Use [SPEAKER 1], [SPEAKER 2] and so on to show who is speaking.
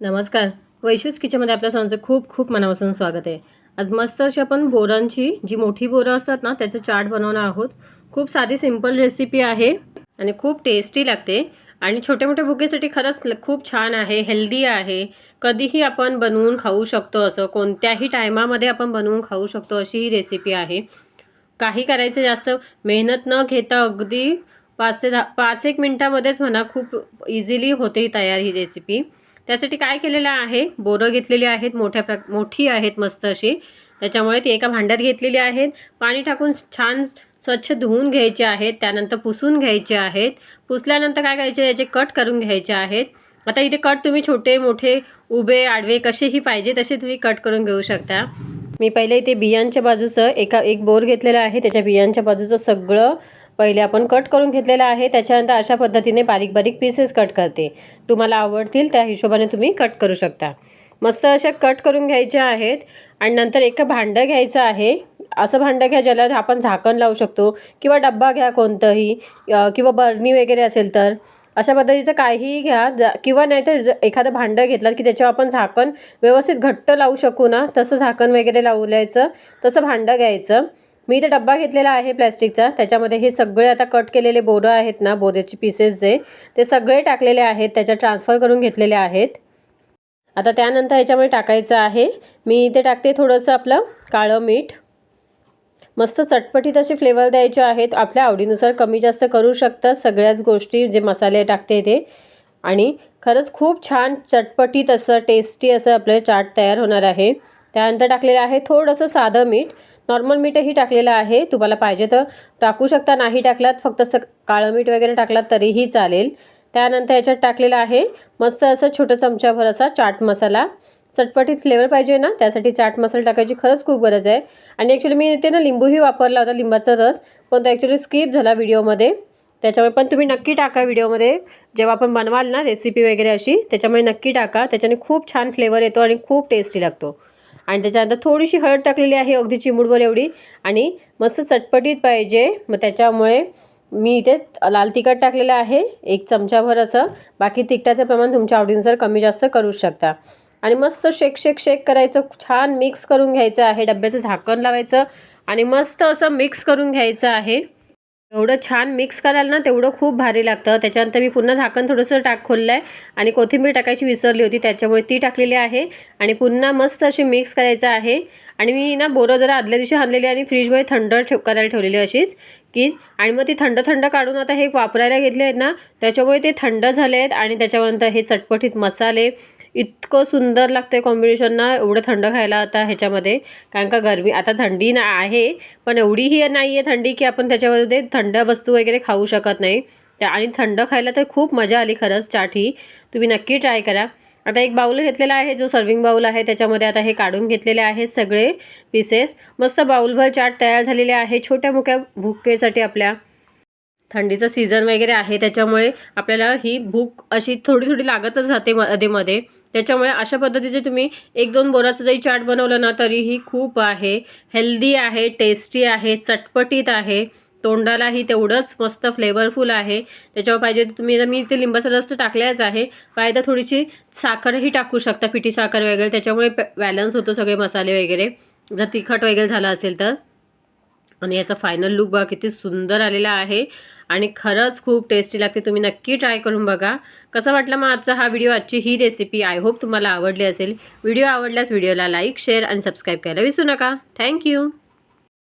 [SPEAKER 1] नमस्कार. वैशिष्ट किचनमध्ये आपल्या सर्वांचं खूप खूप मनापासून स्वागत आहे. आज मस्त अशी आपण बोरांची जी मोठी बोरं असतात ना त्याचं चाट बनवणार आहोत. खूप साधी सिंपल रेसिपी आहे आणि खूप टेस्टी लागते. आणि छोट्या मोठ्या भुकेसाठी खरंच खूप छान आहे हेल्दी आहे. कधीही आपण बनवून खाऊ शकतो असं कोणत्याही टायमामध्ये आपण बनवून खाऊ शकतो अशी ही रेसिपी आहे. काही करायचं जास्त मेहनत न घेता अगदी पाच ते दहा पाच एक मिनटामध्येच म्हणा खूप इझिली होते ही तयार ही रेसिपी त्यासाठी काय केलेलं आहे? बोरं घेतलेली आहेत मोठ्या प्र मोठी आहेत मस्त अशी. त्याच्यामुळे ती एका भांड्यात घेतलेली आहेत. पाणी टाकून छान स्वच्छ धुवून घ्यायचे आहेत. त्यानंतर पुसून घ्यायचे आहेत. पुसल्यानंतर काय करायचे? याचे कट करून घ्यायचे आहेत. आता इथे कट तुम्ही छोटे मोठे उभे आडवे कसेही पाहिजे तसे तुम्ही कट करून घेऊ शकता. मी पहिले इथे बियांच्या बाजूचं एका एक बोर घेतलेला आहे. त्याच्या बियांच्या बाजूचं सगळं पहिले आपण कट करून घेतलेला आहे त्याच्यानंतर अशा पद्धतीने बारीक बारीक पीसेस कट करते. तुम्हाला आवडतील त्या हिशोबाने तुम्ही कट करू शकता. मस्त अशा कट करून घ्यायच्या आहेत आणि नंतर एक भांडं घ्यायचं आहे. असं भांडं घ्या ज्याला आपण झाकण लावू शकतो किंवा डब्बा घ्या कोणतंही किंवा बर्नी वगैरे असेल तर. अशा पद्धतीचं काहीही घ्या जा किंवा नाहीतर ज एखादं भांडं घेतलं की त्याच्यावर आपण झाकण व्यवस्थित घट्ट लावू शकू ना? तसं झाकण वगैरे लावल्याचं तसं भांडं घ्यायचं. मी इथे डब्बा घेतलेला आहे प्लॅस्टिकचा. त्याच्यामध्ये हे सगळे आता कट केलेले बोरं आहेत ना बोऱ्याचे पीसेस जे ते सगळे टाकलेले आहेत. त्याच्यात ट्रान्सफर करून घेतलेले आहेत. आता त्यानंतर ह्याच्यामध्ये टाकायचं आहे. मी इथे टाकते थोडंसं आपलं काळं मीठ. मस्त चटपटीत असे फ्लेवर द्यायचे आहेत. आपल्या आवडीनुसार कमी जास्त करू शकतात सगळ्याच गोष्टी जे मसाले टाकते ते. आणि खरंच खूप छान चटपटीत असं टेस्टी असं आपलं चाट तयार होणार आहे. त्यानंतर टाकलेलं आहे थोडंसं साधं मीठ. नॉर्मल मीठही टाकलेलं आहे. तुम्हाला पाहिजे तर टाकू शकता. नाही टाकलात फक्त असं काळं मीठ वगैरे टाकलात तरीही चालेल. त्यानंतर याच्यात टाकलेलं आहे मस्त असं छोटं चमच्याभर असा चाट मसाला. चटपटीत फ्लेवर पाहिजे ना त्यासाठी चाट मसाला टाकायची खरंच खूप गरज आहे. आणि ॲक्च्युली मी ते ना लिंबूही वापरला होता लिंबाचा रस पण तो ॲक्च्युली स्किप झाला व्हिडिओमध्ये. त्याच्यामुळे पण तुम्ही नक्की टाका व्हिडिओमध्ये. जेव्हा आपण बनवाल ना रेसिपी वगैरे अशी त्याच्यामुळे नक्की टाका. त्याच्याने खूप छान फ्लेवर येतो आणि खूप टेस्टी लागतो. आणि त्याच्यानंतर थोडीशी हळद टाकलेली आहे अगदी चिमुडभर एवढी. आणि मस्त चटपटीत पाहिजे. मग त्याच्यामुळे मी इथे लाल तिखट टाकलेलं आहे. एक चमचाभर असं. बाकी तिखटाचं प्रमाण तुमच्या आवडीनुसार कमी जास्त करू शकता. आणि मस्त शेक शेक शेक करायचं. छान मिक्स करून घ्यायचं आहे. डब्याचं झाकण लावायचं. आणि मस्त असं मिक्स करून घ्यायचं आहे. एवढं छान मिक्स कराल ना तेवढं खूप भारी लागतं. त्याच्यानंतर मी पुन्हा झाकण थोडंसं टाक खोललं आहे आणि कोथिंबीर टाकायची विसरली होती त्याच्यामुळे ती टाकलेली आहे. आणि पुन्हा मस्त अशी मिक्स करायचं आहे. आणि मी ना बोरं जरा आदल्या दिवशी आणलेली आणि फ्रीजमध्ये थंड ठेव करायला ठेवलेली अशीच. की आणि मग ती थंड थंड काढून आता हे वापरायला घेतले आहेत ना त्याच्यामुळे ते थंड झाले आहेत आणि त्याच्यानंतर हे चटपटीत मसाले इतकं सुंदर लागतं कॉम्बिनेशन ना एवढं थंड खायला आता ह्याच्यामध्ये. कारण का गरमी आता थंडी ना आहे पण एवढीही नाही आहे थंडी की आपण त्याच्यामध्ये थंड वस्तू वगैरे खाऊ शकत नाही. त्या आणि थंड खायला तर खूप मजा आली खरंच चाट ही तुम्ही नक्की ट्राय करा. आता एक बाऊल घेतलेला आहे जो सर्विंग बाऊल आहे त्याच्यामध्ये आता हे काढून घेतलेले आहेत सगळे पीसेस मस्त बाऊलभर चाट तयार झालेले आहे छोट्या मोठ्या भुकेसाठी आपल्या. थंडीचं सीझन वगैरे आहे त्याच्यामुळे आपल्याला ही भूक अशी थोडी थोडी लागतच जाते मध्ये मध्ये. त्याच्यामुळे अशा पद्धतीचे तुम्ही एक दोन बोराचं जरी चाट बनवलं ना तरीही खूप आहे. हेल्दी आहे टेस्टी आहे चटपटीत आहे. तोंडालाही तेवढंच मस्त फ्लेवरफुल आहे. त्याच्यावर पाहिजे तुम्ही मी ते लिंबाचा रस टाकल्याच आहे. पाहिजे तर थोडीशी साखरही टाकू शकता पिठी साखर वगैरे. त्याच्यामुळे बॅलन्स होतो सगळे मसाले वगैरे. जर तिखट वगैरे झालं असेल तर. आणि याचा फायनल लुक बघा किती सुंदर आलेला आहे. आणि खरंच खूप टेस्टी लागते. तुम्ही नक्की ट्राय करून बघा. कसा वाटला मग आजचा हा व्हिडिओ आजची ही रेसिपी आय होप तुम्हाला आवडली असेल. व्हिडिओ आवडल्यास व्हिडिओला लाईक शेअर आणि सबस्क्राईब करायला विसरू नका. थँक्यू